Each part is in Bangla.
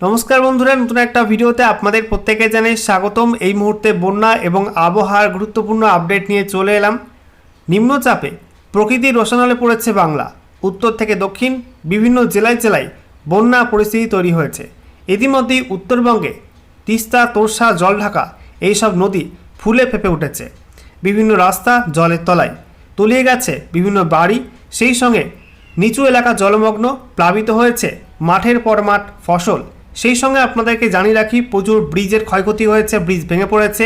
নমস্কার বন্ধুরা, নতুন একটা ভিডিওতে আপনাদের প্রত্যেকে জানাই স্বাগতম। এই মুহূর্তে বন্যা এবং আবহাওয়ার গুরুত্বপূর্ণ আপডেট নিয়ে চলে এলাম। নিম্নচাপে প্রকৃতির রোশনালে পড়েছে বাংলা। উত্তর থেকে দক্ষিণ, বিভিন্ন জেলায় জেলায় বন্যা পরিস্থিতি তৈরি হয়েছে। ইতিমধ্যেই উত্তরবঙ্গে তিস্তা, তোরসা, জলঢাকা এইসব নদী ফুলে ফেপে উঠেছে। বিভিন্ন রাস্তা জলের তলায় তলিয়ে গেছে বিভিন্ন বাড়ি। সেই সঙ্গে নিচু এলাকা জলমগ্ন প্লাবিত হয়েছে মাঠের পর মাঠ ফসল। সেই সঙ্গে আপনাদেরকে জানিয়ে রাখি, প্রচুর ব্রিজের ক্ষয়ক্ষতি হয়েছে, ব্রিজ ভেঙে পড়েছে,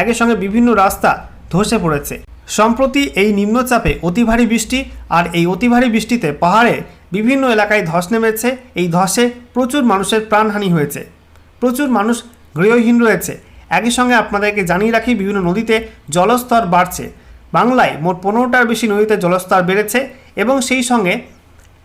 একই সঙ্গে বিভিন্ন রাস্তা ধসে পড়েছে। সম্প্রতি এই নিম্নচাপে অতি ভারী বৃষ্টি আর এই অতি ভারী বৃষ্টিতে পাহাড়ে বিভিন্ন এলাকায় ধস নেমেছে। এই ধসে প্রচুর মানুষের প্রাণহানি হয়েছে। প্রচুর মানুষ গৃহহীন রয়েছে। একই সঙ্গে আপনাদেরকে জানিয়ে রাখি, বিভিন্ন নদীতে জলস্তর বাড়ছে। বাংলায় মোট পনেরোটার বেশি নদীতে জলস্তর বেড়েছে এবং সেই সঙ্গে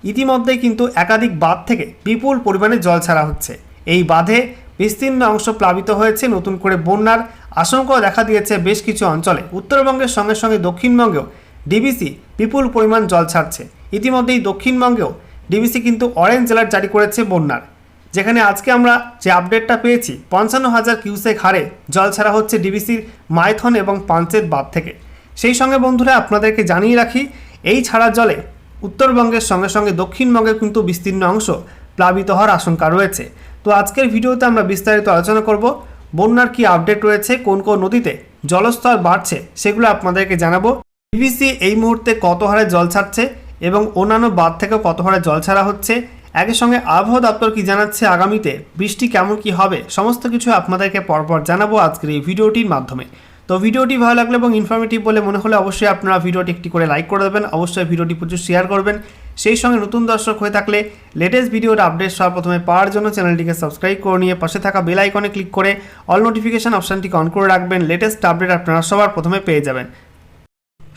ইতিমধ্যে কিন্তু একাধিক বাঁধ থেকে বিপুল পরিমাণে জল ছাড়া হচ্ছে। এই বাঁধে বিস্তীর্ণ অংশ প্লাবিত হয়েছে, নতুন করে বন্যার আশঙ্কাও দেখা দিয়েছে বেশ কিছু অঞ্চলে। উত্তরবঙ্গের সঙ্গে সঙ্গে দক্ষিণবঙ্গেও ডিবিসি বিপুল পরিমাণ জল ছাড়ছে। ইতিমধ্যেই দক্ষিণবঙ্গেও ডিবিসি কিন্তু অরেঞ্জ জেলার জারি করেছে বন্যার। যেখানে আজকে আমরা যে আপডেটটা পেয়েছি, পঞ্চান্ন হাজার কিউসেক হারে জল ছাড়া হচ্ছে ডিবিসির মাইথন এবং পাঞ্চেত বাঁধ থেকে। সেই সঙ্গে বন্ধুরা, আপনাদেরকে জানিয়ে রাখি, এই ছাড়া জলে উত্তরবঙ্গের সঙ্গে সঙ্গে দক্ষিণবঙ্গের কিন্তু বিস্তীর্ণ অংশ প্লাবিত হওয়ার আশঙ্কা রয়েছে। তো আজকের ভিডিওতে আমরা বিস্তারিত আলোচনা করব, বন্যার কি আপডেট রয়েছে, কোন কোন নদীতে জলস্তর বাড়ছে সেগুলো আপনাদেরকে জানাব। বিবিসি এই মুহূর্তে কত হারে জল ছাড়ছে এবং অন্যান্য বাঁধ থেকেও কত হারে জল ছাড়া হচ্ছে? একই সঙ্গে আবহাওয়া দপ্তর কি জানাচ্ছে আগামীতে? বৃষ্টি কেমন কি হবে? সমস্ত কিছু আপনাদেরকে পরপর জানাব আজকের এই ভিডিওটির মাধ্যমে। তো ভিডিওটি ভালো লাগলে এবং ইনফরমেটিভ বলে মনে হলে অবশ্যই আপনারা ভিডিওটি একটি করে লাইক করে দেবেন। অবশ্যই ভিডিওটি প্রচুর শেয়ার করবেন। সেই সঙ্গে নতুন দর্শক হয়ে থাকলে লেটেস্ট ভিডিওর আপডেট সবার প্রথমে পাওয়ার জন্য চ্যানেলটিকে সাবস্ক্রাইব করে নিয়ে পাশে থাকা বেল আইকনে ক্লিক করে অল নোটিফিকেশান অপশানটিকে অন করে রাখবেন। লেটেস্ট আপডেট আপনারা সবার প্রথমে পেয়ে যাবেন।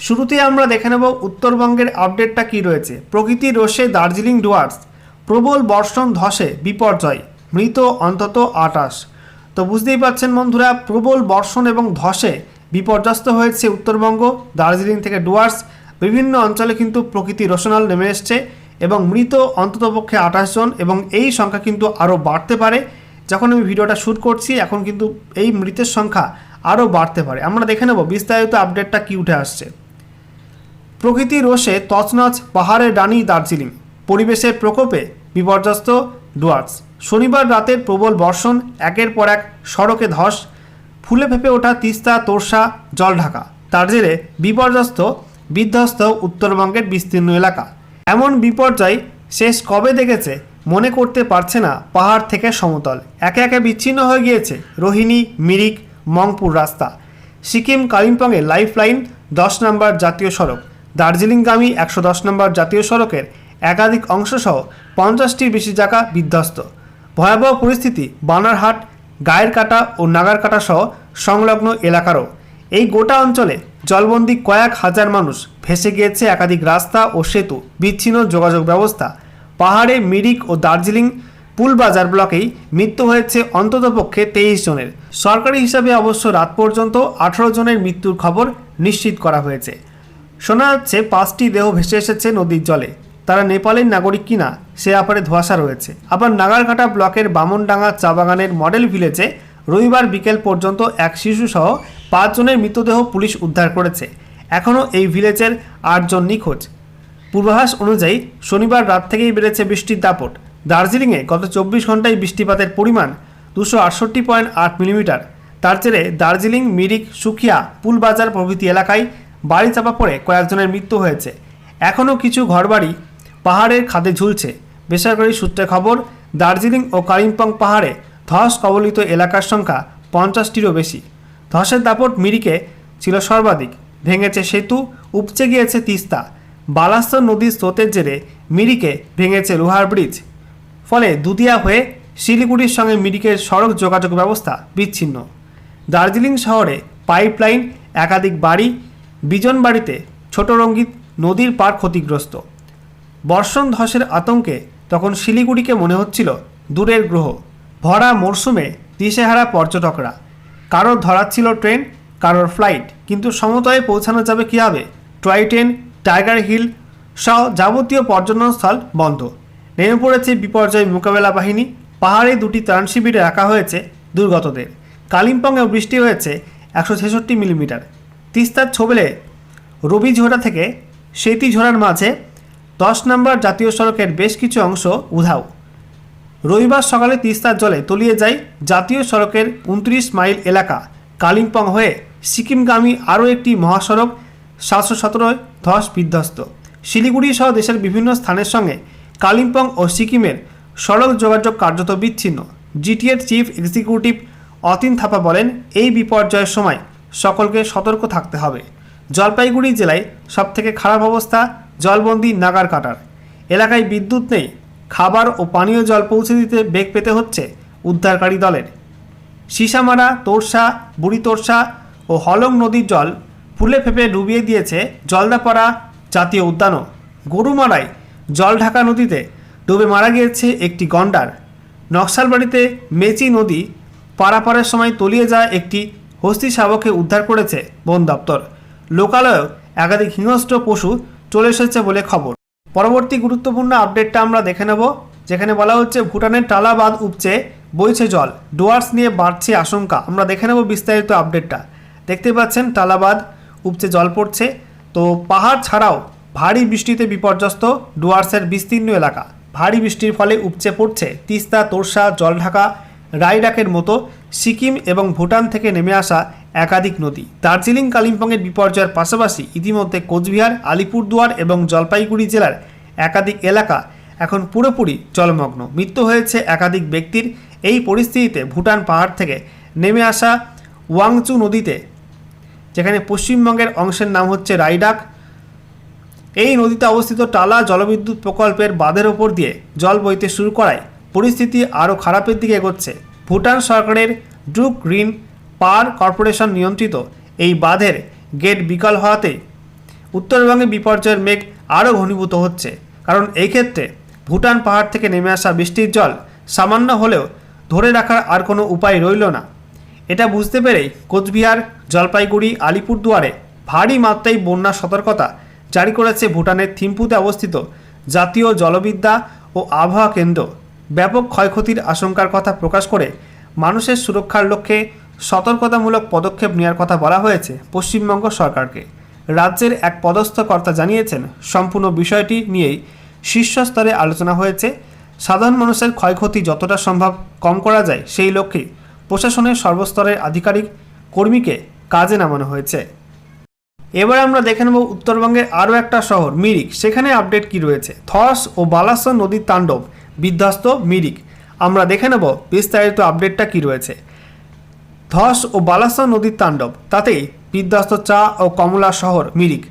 শুরুতে আমরা দেখে নেব উত্তরবঙ্গের আপডেটটা কি রয়েছে। প্রকৃতির রোষে দার্জিলিং ডুয়ার্স, প্রবল বর্ষণ ধসে, বিপর্যয়, মৃত অন্তত আটাশ। তো বুঝতেই পারছেন বন্ধুরা, প্রবল বর্ষণ এবং ধসে বিপর্যস্ত হয়েছে উত্তরবঙ্গ, দার্জিলিং থেকে ডুয়ার্স। বিভিন্ন অঞ্চলে কিন্তু প্রকৃতি রোশনাল নেমে এসছে এবং মৃত অন্ততপক্ষে আঠাশ জন এবং এই সংখ্যা কিন্তু আরও বাড়তে পারে। যখন আমি ভিডিওটা শ্যুট করছি, এখন কিন্তু এই মৃতের সংখ্যা আরও বাড়তে পারে। আমরা দেখে নেব বিস্তারিত আপডেটটা কি উঠে আসছে। প্রকৃতি রোষে তছনছ পাহাড়ের ডানি দার্জিলিং। পরিবেশের প্রকোপে বিপর্যস্ত ডুয়ার্স। শনিবার রাতের প্রবল বর্ষণ, একের পর এক সড়কে ধস, ফুলে ফেপে ওঠা তিস্তা, তোরসা, জলঢাকা। তার জেরে বিপর্যস্ত বিধ্বস্ত উত্তরবঙ্গের বিস্তীর্ণ এলাকা। এমন বিপর্যয় শেষ কবে দেখেছে মনে করতে পারছে না পাহাড় থেকে সমতল। একে একে বিচ্ছিন্ন হয়ে গিয়েছে রোহিণী, মিরিক, মংপুর রাস্তা। সিকিম কালিম্পংয়ে লাইফ লাইন দশ নম্বর জাতীয় সড়ক। দার্জিলিংগামী একশো দশ নম্বর জাতীয় সড়কের একাধিক অংশসহ পঞ্চাশটির বেশি জায়গা বিধ্বস্ত। ভয়াবহ পরিস্থিতি বানারহাট গায়ের কাটা ও নাগারকাটা সহ সংলগ্ন এলাকারও। এই গোটা অঞ্চলে জলবন্দি কয়েক হাজার মানুষ ভেসে গিয়েছে একাধিক রাস্তা ও সেতু, বিচ্ছিন্ন যোগাযোগ ব্যবস্থা। পাহাড়ে মিরিক ও দার্জিলিং পুলবাজার ব্লকেই মৃত্যু হয়েছে অন্ততপক্ষে তেইশ জনের। সরকারি হিসাবে অবশ্য রাত পর্যন্ত আঠারো জনের মৃত্যুর খবর নিশ্চিত করা হয়েছে। শোনা যাচ্ছে, পাঁচটি দেহ ভেসে এসেছে নদীর জলে। তারা নেপালের নাগরিক কিনা সে ব্যাপারে ধোয়াশা রয়েছে। আবার নাগারঘাটা ব্লকের বামনডাঙ্গা চা বাগানের মডেল ভিলেজে রবিবার বিকেল পর্যন্ত এক শিশুসহ পাঁচজনের মৃতদেহ পুলিশ উদ্ধার করেছে। এখনও এই ভিলেজের আটজন নিখোঁজ। পূর্বাভাস অনুযায়ী শনিবার রাত থেকেই বেড়েছে বৃষ্টির দাপট। দার্জিলিংয়ে গত চব্বিশ ঘন্টায় বৃষ্টিপাতের পরিমাণ দুশো আটষট্টি পয়েন্ট আট মিলিমিটার। তার জেরে দার্জিলিং, মিরিক, সুখিয়া, পুলবাজার প্রভৃতি এলাকায় বাড়ি চাপা পড়ে কয়েকজনের মৃত্যু হয়েছে। এখনও কিছু ঘরবাড়ি পাহাড়ের খাদে ঝুলছে। বেসরকারি সূত্রে খবর, দার্জিলিং ও কালিম্পং পাহাড়ে ধস কবলিত এলাকার সংখ্যা পঞ্চাশটিরও বেশি। ধসের দাপট মিরিকে ছিল সর্বাধিক। ভেঙেছে সেতু, উপচে গিয়েছে তিস্তা। বালাস্তর নদীর স্রোতের জেরে মিরিকে ভেঙেছে লোহার ব্রিজ। ফলে দুদিয়া হয়ে শিলিগুড়ির সঙ্গে মিরিকের সড়ক যোগাযোগ ব্যবস্থা বিচ্ছিন্ন। দার্জিলিং শহরে পাইপলাইন, একাধিক বাড়ি, বিজন বাড়িতে ছোট রঙ্গিত নদীর পার ক্ষতিগ্রস্ত। বর্ষণ ধসের আতঙ্কে তখন শিলিগুড়িকে মনে হচ্ছিল দূরের গ্রহ। ভরা মরশুমে দিশেহারা পর্যটকরা। কারোর ধরাচ্ছিল ট্রেন, কারোর ফ্লাইট, কিন্তু সমতয়ে পৌঁছানো যাবে কীভাবে? টয় ট্রেন, টাইগার হিল সহ যাবতীয় পর্যটনস্থল বন্ধ। নেমে পড়েছে বিপর্যয় মোকাবেলা বাহিনী। পাহাড়ে দুটি ত্রাণ শিবিরে রাখা হয়েছে দুর্গতদের। কালিম্পংয়েও বৃষ্টি হয়েছে একশো ছেষট্টি মিলিমিটার। তিস্তার ছোবলে রবিঝোড়া থেকে সেতিঝোড়ার মাঝে দশ নম্বর জাতীয় সড়কের বেশ কিছু অংশ উধাও। রবিবার সকালে তিস্তার জলে তলিয়ে যায় জাতীয় সড়কের উনত্রিশ মাইল এলাকা। কালিম্পং হয়ে সিকিমগামী আরও একটি মহাসড়ক সাতশো সতেরোয় ধস বিধ্বস্ত। শিলিগুড়ি সহ দেশের বিভিন্ন স্থানের সঙ্গে কালিম্পং ও সিকিমের সড়ক যোগাযোগ কার্যত বিচ্ছিন্ন। জিটিএর চিফ এক্সিকিউটিভ অতীন থাপা বলেন, এই বিপর্যয়ের সময় সকলকে সতর্ক থাকতে হবে। জলপাইগুড়ি জেলায় সবথেকে খারাপ অবস্থা জলবন্দি নাগার কাটার এলাকায় বিদ্যুৎ নেই খাবার ও পানীয় জল পৌঁছে দিতে বেগ পেতে হচ্ছে উদ্ধারকারী দলের। সিসামারা, তোরসা বুড়ি তোরসা ও হলং নদীর জল ফুলে ফেপে ডুবিয়ে দিয়েছে জলদাপাড়া জাতীয় উদ্যানও। গরুমারায় জলঢাকা নদীতে ডুবে মারা গিয়েছে একটি গন্ডার। নকশালবাড়িতে মেচি নদী পারাপারের সময় তলিয়ে যায় একটি হস্তি শাবককে উদ্ধার করেছে বন দপ্তর। লোকালয়েও একাধিক হিংস্র পশু চলে এসেছে বলে খবর। পরবর্তী গুরুত্বপূর্ণ আপডেটটা আমরা দেখে নেব, যেখানে বলা হচ্ছে ভুটানের টালা বাঁধ উপচে বইছে জল, ডুয়ার্স নিয়ে বাড়ছে আশঙ্কা। আমরা দেখে নেব বিস্তারিত আপডেটটা। দেখতে পাচ্ছেন, টালাবাদ উপচে জল পড়ছে। তো পাহাড় ছাড়াও ভারী বৃষ্টিতে বিপর্যস্ত ডুয়ার্সের বিস্তীর্ণ এলাকা। ভারী বৃষ্টির ফলে উপচে পড়ছে তিস্তা, তোরসা, জলঢাকা, রাইডাকের মতো সিকিম এবং ভুটান থেকে নেমে আসা একাধিক নদী। দার্জিলিং, কালিম্পংয়ের বিপর্যয়ের পাশাপাশি ইতিমধ্যে কোচবিহার, আলিপুরদুয়ার এবং জলপাইগুড়ি জেলার একাধিক এলাকা এখন পুরোপুরি জলমগ্ন। মৃত্যু হয়েছে একাধিক ব্যক্তির। এই পরিস্থিতিতে ভুটান পাহাড় থেকে নেমে আসা ওয়াংচু নদীতে, যেখানে পশ্চিমবঙ্গের অংশের নাম হচ্ছে রাইডাক। এই নদীতে অবস্থিত টালা জলবিদ্যুৎ প্রকল্পের বাঁধের ওপর দিয়ে জল বইতে শুরু করায় পরিস্থিতি আরও খারাপের দিকে এগোচ্ছে। ভুটান সরকারের ড্রুক গ্রিন পাওয়ার কর্পোরেশন নিয়ন্ত্রিত। এই বাঁধের গেট বিকল হওয়াতে উত্তরবঙ্গে বিপর্যয়ের মেঘ আরও ঘনীভূত হচ্ছে। কারণ এই ক্ষেত্রে ভুটান পাহাড় থেকে নেমে আসা বৃষ্টির জল সামান্য হলেও ধরে রাখার আর কোনো উপায় রইল না। এটা বুঝতে পেরেই কোচবিহার, জলপাইগুড়ি, আলিপুরদুয়ারে ভারী মাত্রায় বন্যা সতর্কতা জারি করেছে ভুটানের থিম্পুতে অবস্থিত জাতীয় জলবিদ্যা ও আবহাওয়া কেন্দ্র। ব্যাপক ক্ষয়ক্ষতির আশঙ্কার কথা প্রকাশ করে মানুষের সুরক্ষার লক্ষ্যে সতর্কতামূলক পদক্ষেপ নেওয়ার কথা বলা হয়েছে পশ্চিমবঙ্গ সরকারকে। রাজ্যের এক পদস্থ কর্তা জানিয়েছেন, সম্পূর্ণ বিষয়টি নিয়েই শীর্ষস্তরে আলোচনা হয়েছে। সাধারণ মানুষের ক্ষয়ক্ষতি যতটা সম্ভব কম করা যায় সেই লক্ষ্যে প্রশাসনের সর্বস্তরের আধিকারিক কর্মীকে কাজে নামানো হয়েছে। এবার আমরা দেখে নেব উত্তরবঙ্গের আরও একটা শহর, মিরিক। সেখানে আপডেট কি রয়েছে? থস ও বালাসন নদীর তাণ্ডব, বিধ্বস্ত মিরিক। আমরা দেখে নেব বিস্তারিত আপডেটটা কি রয়েছে। ধস ও বালাসন নদীর তাণ্ডব, তাতেই বিধ্বস্ত চা ও কমলা শহর মিরিক।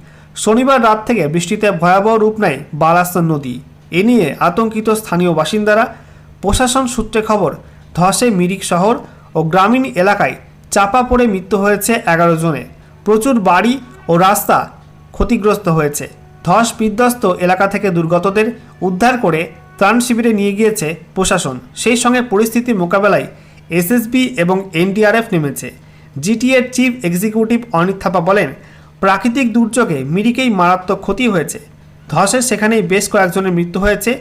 শনিবার রাত থেকে বৃষ্টিতে ভয়াবহ রূপ নেয় বালাসন নদী। এ নিয়ে আতঙ্কিত স্থানীয় বাসিন্দারা, প্রশাসন সূত্রে খবর, ধসে মিরিক শহর ও গ্রামীণ এলাকায় চাপা পড়ে মৃত্যু হয়েছে এগারো জনে। প্রচুর বাড়ি ও রাস্তা ক্ষতিগ্রস্ত হয়েছে। ধস বিধ্বস্ত এলাকা থেকে দুর্গতদের উদ্ধার করে ত্রাণ শিবিরে নিয়ে গিয়েছে প্রশাসন। সেই সঙ্গে পরিস্থিতি মোকাবেলায় এসএসবি এবং এনডিআরএফ নেমেছে। জিটিএর চিফ এক্সিকিউটিভ অনিত থাপা বলেন, প্রাকৃতিক দুর্যোগে মিরিকেই মারাত্মক ক্ষতি হয়েছে। ধসের সেখানেই বেশ কয়েকজনের মৃত্যু হয়েছে।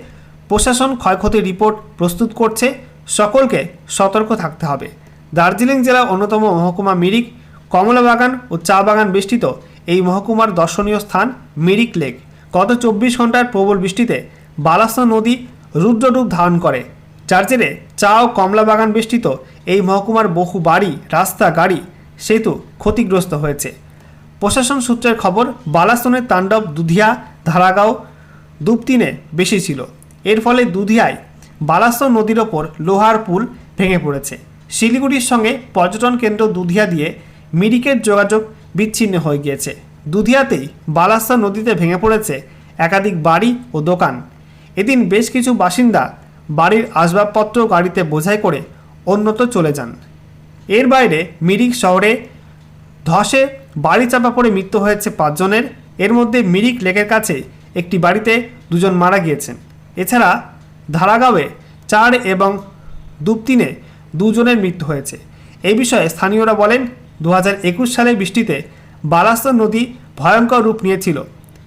প্রশাসন ক্ষয়ক্ষতির রিপোর্ট প্রস্তুত করছে। সকলকে সতর্ক থাকতে হবে। দার্জিলিং জেলার অন্যতম মহকুমা মিরিক কমলা বাগান ও চা বাগান বেষ্টিত এই মহকুমার দর্শনীয় স্থান মিরিক লেক। গত চব্বিশ ঘণ্টার প্রবল বৃষ্টিতে বালাসা নদী রুদ্ররূপ ধারণ করে। যার জেরে চা ও কমলা বাগান বেষ্টিত এই মহকুমার বহু বাড়ি, রাস্তা, গাড়ি সেতু ক্ষতিগ্রস্ত হয়েছে। প্রশাসন সূত্রের খবর, বালাসনের তাণ্ডব দুধিয়া, ধারাগাঁও, দুপতিনে বেশি ছিল। এর ফলে দুধিয়ায় বালাসন নদীর ওপর লোহার পুল ভেঙে পড়েছে। শিলিগুড়ির সঙ্গে পর্যটন কেন্দ্র দুধিয়া দিয়ে মিরিকের যোগাযোগ বিচ্ছিন্ন হয়ে গিয়েছে। দুধিয়াতেই বালাসা নদীতে ভেঙে পড়েছে একাধিক বাড়ি ও দোকান। এদিন বেশ কিছু বাসিন্দা বাড়ির আসবাবপত্র গাড়িতে বোঝাই করে অন্যত্র চলে যান। এর বাইরে মিরিক শহরে ধসে বাড়ি চাপা পড়ে মৃত্যু হয়েছে পাঁচজনের। এর মধ্যে মিরিক লেকের কাছে একটি বাড়িতে দুজন মারা গিয়েছেন। এছাড়া ধারাগাঁওয়ে চার এবং দুপতিনে দুজনের মৃত্যু হয়েছে। এই বিষয়ে স্থানীয়রা বলেন দু হাজার একুশ সালে বৃষ্টিতে বালাস্ত নদী ভয়ঙ্কর রূপ নিয়েছিল।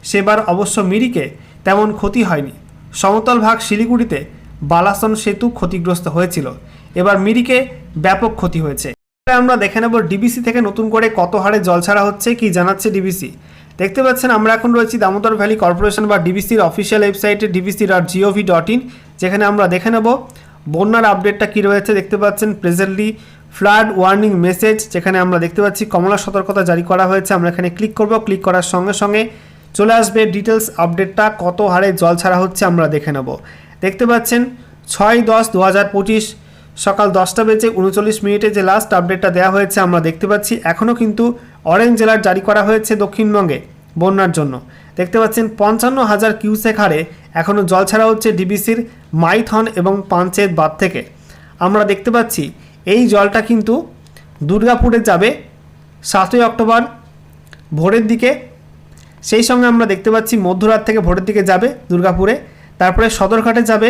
সেবার অবশ্য মিরিকে তেমন ক্ষতি হয়নি। সমতল ভাগ শিলিগুড়িতে বালাসন সেতু ক্ষতিগ্রস্ত হয়েছিল। এবার মিরিকে ব্যাপক ক্ষতি হয়েছে। আমরা দেখে নেব ডিবিসি থেকে নতুন করে কত হারে জল ছাড়া হচ্ছে, কি জানাচ্ছে ডিবিসি? দেখতে পাচ্ছেন, আমরা এখন রয়েছি দামোদর ভ্যালি কর্পোরেশন বা ডিবিসির অফিসিয়াল ওয়েবসাইটে DVC dot GOV dot in যেখানে আমরা দেখে নেব বন্যার আপডেটটা কী রয়েছে। দেখতে পাচ্ছেন প্রেজেন্টলি ফ্লাড ওয়ার্নিং মেসেজ যেখানে আমরা দেখতে পাচ্ছি কমলা সতর্কতা জারি করা হয়েছে। আমরা এখানে ক্লিক করব। ক্লিক করার সঙ্গে সঙ্গে চলে আসবে ডিটেলস আপডেটটা কত হারে জল ছাড়া হচ্ছে আমরা দেখে নেব। দেখতে পাচ্ছেন, ছয় দশ দু হাজার পঁচিশ সকাল দশটা বেজে উনচল্লিশ মিনিটে যে লাস্ট আপডেটটা দেওয়া হয়েছে আমরা দেখতে পাচ্ছি এখনও কিন্তু অরেঞ্জ জেলার জারি করা হয়েছে দক্ষিণবঙ্গে বন্যার জন্য। দেখতে পাচ্ছেন, পঞ্চান্ন হাজার কিউসেক হারে এখনও জল ছাড়া হচ্ছে ডিবিসির মাইথন এবং পাঞ্চেত বাদ থেকে। আমরা দেখতে পাচ্ছি, এই জলটা কিন্তু দুর্গাপুরে যাবে সাতই অক্টোবর ভোরের দিকে। সেই সঙ্গে আমরা দেখতে পাচ্ছি মধ্যরাত থেকে ভোরের দিকে যাবে দুর্গাপুরে। তারপরে সদরঘাটে যাবে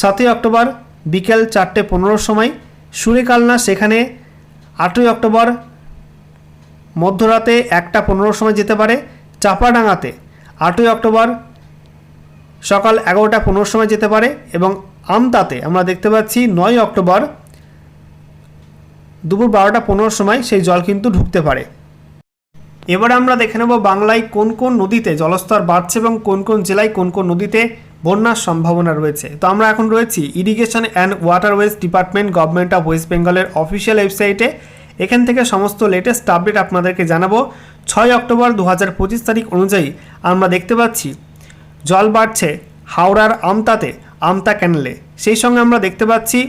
সাতই অক্টোবর বিকেল চারটে পনেরোর সময়। সুরেকালনা সেখানে আটই অক্টোবর মধ্যরাতে একটা পনেরোর সময় যেতে পারে। চাপাডাঙ্গাতে আটই অক্টোবর সকাল এগারোটা পনেরোর সময় যেতে পারে এবং আমতাতে আমরা দেখতে পাচ্ছি নয় অক্টোবর দুপুর বারোটা পনেরোর সময় সেই জল কিন্তু ঢুকতে পারে। এবার আমরা দেখে নেব বাংলায় কোন কোন নদীতে জলস্তর বাড়ছে এবং কোন কোন জেলায় কোন কোন নদীতে বন্যার সম্ভাবনা রয়েছে। তো আমরা এখন রয়েছি irrigation and waterways department government of west বেঙ্গলের অফিসিয়াল ওয়েবসাইটে এখান থেকে সমস্ত লেটেস্ট আপডেট আপনাদেরকে জানাব। ছয় অক্টোবর দু হাজার পঁচিশ তারিখ অনুযায়ী আমরা দেখতে পাচ্ছি, জল বাড়ছে হাওড়ার আমতাতে, আমতা ক্যানেলে সেই সঙ্গে আমরা দেখতে পাচ্ছি,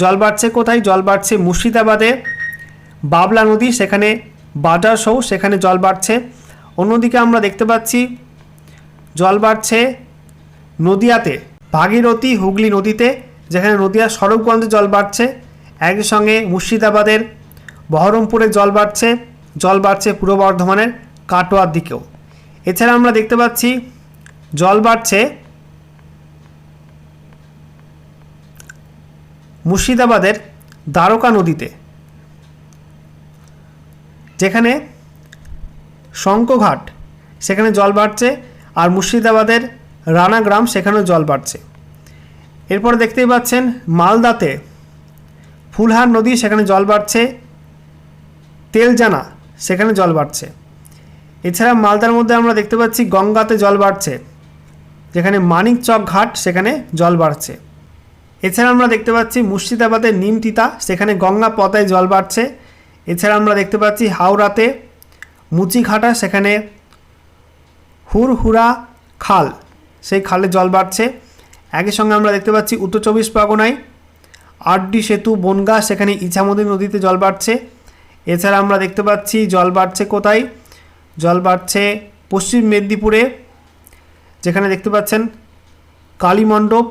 জল বাড়ছে কোথায়? জল বাড়ছে মুর্শিদাবাদে। বাবলা নদী, সেখানে বাজার সৌ সেখানে জল বাড়ছে। অন্যদিকে আমরা দেখতে পাচ্ছি, জল বাড়ছে নদিয়াতে, ভাগীরথী হুগলি নদীতে, যেখানে নদিয়া সড়কগঞ্জে জল বাড়ছে একই সঙ্গে মুর্শিদাবাদের বহরমপুরে জল বাড়ছে জল বাড়ছে পূর্ব বর্ধমানের কাটোয়ার দিকেও। এছাড়া আমরা দেখতে পাচ্ছি, জল বাড়ছে মুর্শিদাবাদের দ্বারকা নদীতে, যেখানে শঙ্কঘাট সেখানে জল বাড়ছে, আর মুর্শিদাবাদের রানাগ্রাম সেখানেও জল বাড়ছে। এরপর দেখতেই পাচ্ছেন, মালদাতে ফুলহার নদী, সেখানে জল বাড়ছে। তেলজানা, সেখানে জল বাড়ছে। এছাড়া মালদার মধ্যে আমরা দেখতে পাচ্ছি, গঙ্গাতে জল বাড়ছে। যেখানে মানিকচক ঘাট, সেখানে জল বাড়ছে। এছাড়া আমরা দেখতে পাচ্ছি, মুর্শিদাবাদের নিমতিতা সেখানে গঙ্গা পতায় জল বাড়ছে। এছাড়া আমরা দেখতে পাচ্ছি, হাওড়াতে মুচিঘাটা, সেখানে হুরহুরা খাল। সেই খালে জল বাড়ছে। একই সঙ্গে আমরা দেখতে পাচ্ছি উত্তর চব্বিশ পরগনায় আটডি সেতু, বনগা, সেখানে ইছামতি নদীতে জল বাড়ছে। এছাড়া আমরা দেখতে পাচ্ছি জল বাড়ছে কোথায়? জল বাড়ছে পশ্চিম মেদিনীপুরে, যেখানে দেখতে পাচ্ছেন কালীমণ্ডপ,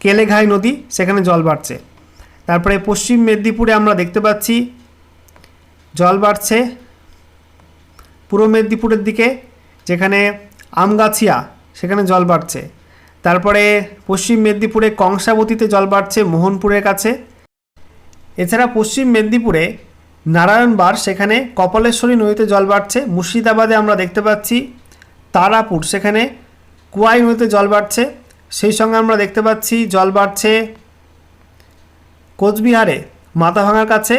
কেলেঘাই নদী, সেখানে জল বাড়ছে। তারপরে পশ্চিম মেদিনীপুরে আমরা দেখতে পাচ্ছি জল বাড়ছে। পূর্ব মেদিনীপুরের দিকে, যেখানে আমগাছিয়া, সেখানে জল বাড়ছে। তারপরে পশ্চিম মেদিনীপুরে কংসাবতীতে জল বাড়ছে মোহনপুরের কাছে। এছাড়া পশ্চিম মেদিনীপুরে নারায়ণবার সেখানে কপালেশ্বরী নদীতে জল বাড়ছে। মুর্শিদাবাদে আমরা দেখতে পাচ্ছি তারাপুর, সেখানে কুয়াই নদীতে জল বাড়ছে। সেই সঙ্গে আমরা দেখতে পাচ্ছি জল বাড়ছে কোচবিহারে, মাথাভাঙার কাছে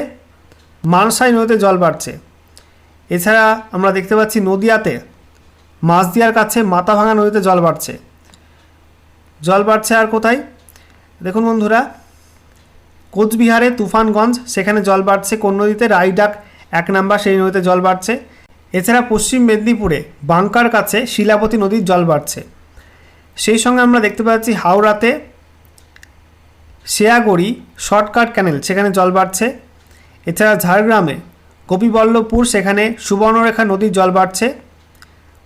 মানসাই নদীতে জল বাড়ছে। এছাড়া আমরা দেখতে পাচ্ছি নদিয়াতে মাছদিয়ার কাছে মাথাভাঙা নদীতে জল বাড়ছে। জল বাড়ছে আর কোথায়? দেখুন বন্ধুরা, কোচবিহারে তুফানগঞ্জ, সেখানে জল বাড়ছে কোন নদীতে? রাইডাক এক নাম্বার, সেই নদীতে জল বাড়ছে। এছাড়া পশ্চিম মেদিনীপুরে বাংকার কাছে শিলাপতি নদীর জল বাড়ছে। সেই সঙ্গে আমরা দেখতে পাচ্ছি হাওড়াতে শেয়াগড়ি শর্টকাট ক্যানেল, সেখানে জল বাড়ছে। এছাড়া ঝাড়গ্রামে গোপীবল্লভপুর, সেখানে সুবর্ণরেখা নদীর জল বাড়ছে।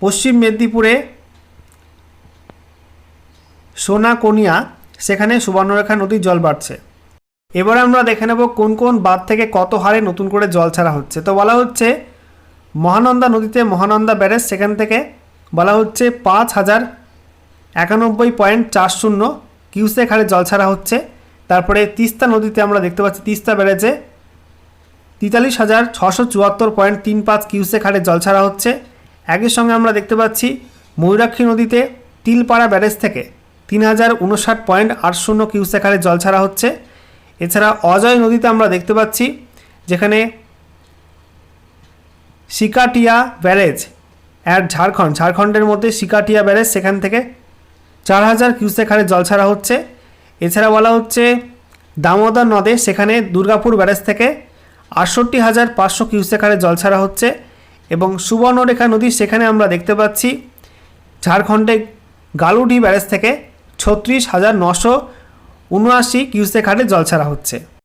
পশ্চিম মেদিনীপুরে সোনাকনিয়া, সেখানে সুবর্ণরেখা নদীর জল বাড়ছে। এবার আমরা দেখে নেব কোন কোন বাঁধ থেকে কত হারে নতুন করে জল ছাড়া হচ্ছে। তো বলা হচ্ছে মহানন্দা নদীতে মহানন্দা ব্যারেজ, সেখান থেকে বলা হচ্ছে পাঁচ হাজার একানব্বই পয়েন্ট চার শূন্য কিউসেক হারে জল ছাড়া হচ্ছে। তারপরে তিস্তা নদীতে আমরা দেখতে পাচ্ছি, তিস্তা ব্যারেজে তেতাল্লিশ হাজার ছশো চুয়াত্তর পয়েন্ট তিন পাঁচ কিউসেক হারে জল ছাড়া হচ্ছে। একই সঙ্গে আমরা দেখতে পাচ্ছি ময়ূরাক্ষী নদীতে তিলপাড়া ব্যারেজ থেকে তিন হাজার উনষাট পয়েন্ট আট শূন্য কিউসেক হারে জল ছাড়া হচ্ছে। এছাড়া অজয় নদীতে আমরা দেখতে পাচ্ছি যেখানে শিকাটিয়া ব্যারেজ অ্যাট ঝাড়খণ্ড, ঝাড়খণ্ডের মধ্যে শিকাটিয়া ব্যারেজ সেখান থেকে চার হাজার কিউসেক হারে জল ছাড়া হচ্ছে। এছাড়া বলা হচ্ছে দামোদর নদে সেখানে দুর্গাপুর ব্যারেজ থেকে আটষট্টি হাজার পাঁচশো কিউসেক হারে জল ছাড়া হচ্ছে। সুবর্ণরেখা নদী, সেখানে আমরা দেখতে পাচ্ছি ঝাড়খণ্ডে গালুডি ব্যারেজ থেকে ছত্রিশ হাজার নশো উনআশি কিউসেক হারে জল ছাড়া হচ্ছে।